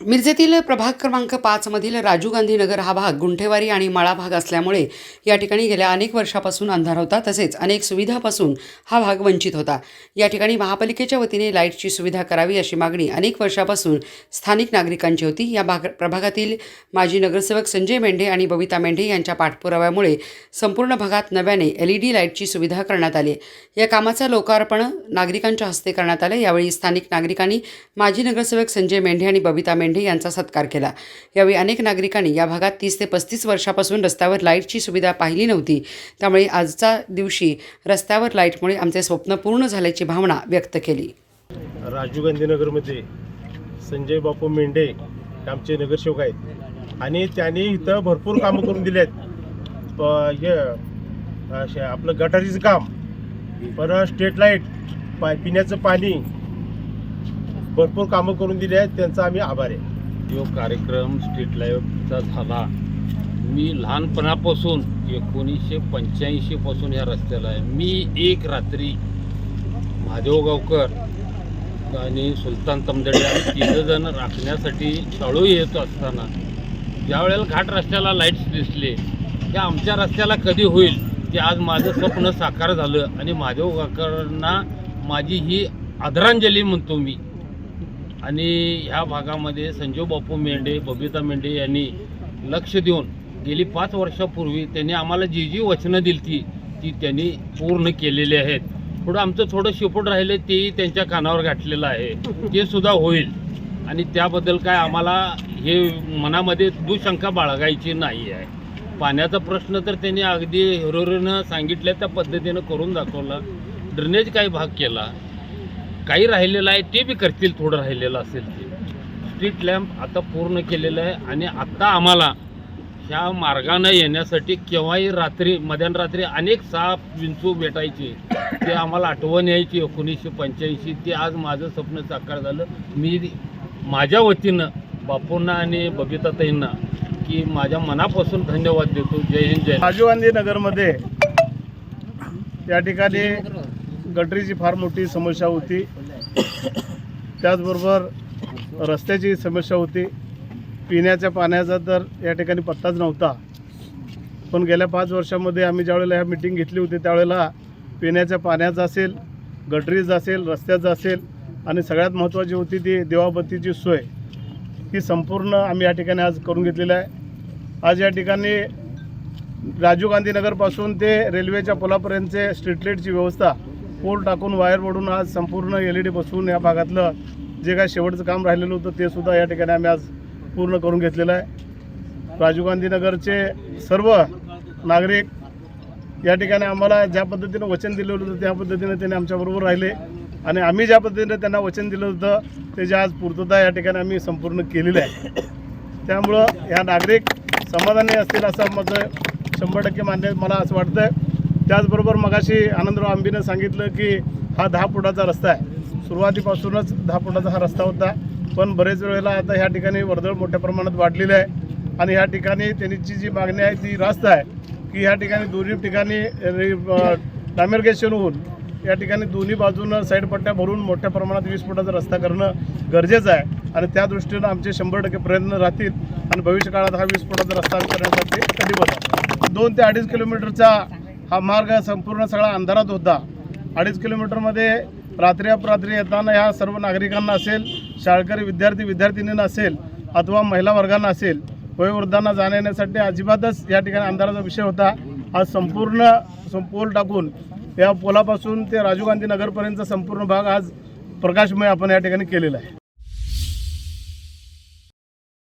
मिरजेतील प्रभाग क्रमांक पाचमधील राजू गांधी नगर हा भाग गुंठेवारी आणि माळा भाग असल्यामुळे या ठिकाणी गेल्या अनेक वर्षापासून अंधार होता. तसेच अनेक सुविधापासून हा भाग वंचित होता. या ठिकाणी महापालिकेच्या वतीने लाईटची सुविधा करावी अशी मागणी अनेक वर्षापासून स्थानिक नागरिकांची होती. या भाग प्रभागातील माजी नगरसेवक संजय मेंढे आणि बबिता मेंढे यांच्या पाठपुराव्यामुळे संपूर्ण भागात नव्याने एल ई डी लाईटची सुविधा करण्यात आली या कामाचं लोकार्पण नागरिकांच्या हस्ते करण्यात आलं यावेळी स्थानिक नागरिकांनी माजी नगरसेवक संजय मेंढे आणि बबिता मेंढे मेंढे यांचा सत्कार केला. यावेळी अनेक नागरिकांनी या भागात तीस ते पस्तीस वर्षापासून रस्त्यावर लाईटची सुविधा पाहिली नव्हती. त्यामुळे आजच्या दिवशी रस्त्यावर लाईटमुळे आमचे स्वप्न पूर्ण झाल्याची भावना व्यक्त केली. राजीव गांधीनगरमध्ये संजय बापू मेंढे आमचे नगरसेवक आहेत. आणि त्यांनी इथं भरपूर कामं करून दिली आहेत. प- आपलं गटारीचं काम परत स्ट्रीट लाइट पा पिण्याचं पाणी भरपूर कामं करून दिली आहेत. त्यांचा आम्ही आभार आहे. जो कार्यक्रम स्ट्रीट लाईव्हचा झाला. मी लहानपणापासून एकोणीसशे पंच्याऐंशीपासून ह्या रस्त्याला आहे. मी एक रात्री महादेव गावकर आणि सुलतान तमदडे आणि तिघं जण राखण्यासाठी शाळू येत असताना ज्यावेळेला घाट रस्त्याला लाईट्स दिसले ते आमच्या रस्त्याला कधी होईल ते आज माझं स्वप्न साकार झालं आणि महादेव गावकरांना माझी ही आदरांजली म्हणतो मी. आणि ह्या भागामध्ये संजीव बापू मेंढे बबिता मेंढे यांनी लक्ष देऊन गेली पाच वर्षापूर्वी त्यांनी आम्हाला जी जी वचनं दिली ती ती त्यांनी पूर्ण केलेली आहेत. थोडं आमचं थोडं शिपूट राहिलं तेही त्यांच्या कानावर गाठलेलं आहे. ते सुद्धा होईल. आणि त्याबद्दल काय आम्हाला हे मनामध्ये दुशंका बाळगायची नाही आहे. पाण्याचा प्रश्न तर त्यांनी अगदी हिरोरीनं सांगितल्या त्या पद्धतीनं करून दाखवला. ड्रेनेज काही भाग केला. काही राहिलेलं आहे ते बी करतील थोडं राहिलेलं असेल ते. स्ट्रीट लॅम्प आता पूर्ण केलेलं आहे आणि आत्ता आम्हाला ह्या मार्गानं येण्यासाठी केव्हाही रात्री मध्यानरात्री अनेक साप विंचू भेटायचे. ते आम्हाला आठवण यायची एकोणीसशे पंच्याऐंशी. ते आज माझं स्वप्न साकार झालं. मी माझ्या वतीनं बापूंना आणि बबिताताईंना की माझ्या मनापासून धन्यवाद देतो. जय हिंद जय राजीव गांधी नगरमध्ये त्या ठिकाणी गटरीची फार मोठी समस्या होती. त्याचबरोबर रस्त्याची समस्या होती. पिण्याच्या पाण्याचा तर या ठिकाणी पत्ताच नव्हता. पण गेल्या पाच वर्षामध्ये आम्ही ज्यावेळेला ह्या मिटिंग घेतली होती त्यावेळेला पिण्याच्या पाण्याचं असेल गटरीचं असेल रस्त्याचं असेल आणि सगळ्यात महत्त्वाची होती ती देवाबत्तीची सोय. ही संपूर्ण आम्ही या ठिकाणी आज करून घेतलेली आहे. आज या ठिकाणी राजीव गांधीनगरपासून ते रेल्वेच्या पुलापर्यंतचे स्ट्रीट लाईटची व्यवस्था पोल टाकून वायर ओढून आज संपूर्ण एल ई डी बसवून या भागातलं जे काय शेवटचं काम राहिलेलं होतं ते सुद्धा या ठिकाणी आम्ही आज पूर्ण करून घेतलेलं आहे. राजीव गांधीनगरचे सर्व नागरिक या ठिकाणी आम्हाला ज्या पद्धतीनं वचन दिलं होतं त्या पद्धतीनं त्यांनी आमच्याबरोबर राहिले. आणि आम्ही ज्या पद्धतीनं त्यांना वचन दिलं होतं त्याची आज पूर्तता या ठिकाणी आम्ही संपूर्ण केलेली आहे. त्यामुळं ह्या नागरिक समाधानी असतील असं माझं शंभर टक्के मान्य मला असं वाटतं त्याचबरोबर मगाशी आनंदराव आंबीनं सांगितलं की हा दहा फुटाचा रस्ता आहे. सुरुवातीपासूनच दहा फुटाचा हा रस्ता होता. पण बरेच वेळेला आता ह्या ठिकाणी वर्दळ मोठ्या प्रमाणात वाढलेली आहे. आणि ह्या ठिकाणी त्यांची जी मागणी आहे ती रास्त आहे की ह्या ठिकाणी दोन्ही ठिकाणी डामेरगेशन होऊन या ठिकाणी दोन्ही बाजूनं साईड पट्ट्या भरून मोठ्या प्रमाणात वीस फुटाचा रस्ता करणं गरजेचं आहे. आणि त्या दृष्टीनं आमचे शंभर टक्के प्रयत्न राहतील. आणि भविष्य काळात हा वीस फुटाचा रस्ता करण्यासाठी कधी बघा दोन ते अडीच किलोमीटरचा हा मार्ग संपूर्ण सगळा अंधारात होता. अडीच किलोमीटरमध्ये रात्री अपरात्री येताना ह्या सर्व नागरिकांना असेल शाळकरी विद्यार्थी विद्यार्थिनींना असेल अथवा महिला वर्गांना असेल वयोवृद्धांना जाण्यासाठी अजिबातच या ठिकाणी अंधाराचा विषय होता. आज संपूर्ण पोल टाकून या पोलापासून ते राजीव गांधी नगरपर्यंतचा संपूर्ण भाग आज प्रकाशमय आपण या ठिकाणी केलेला आहे.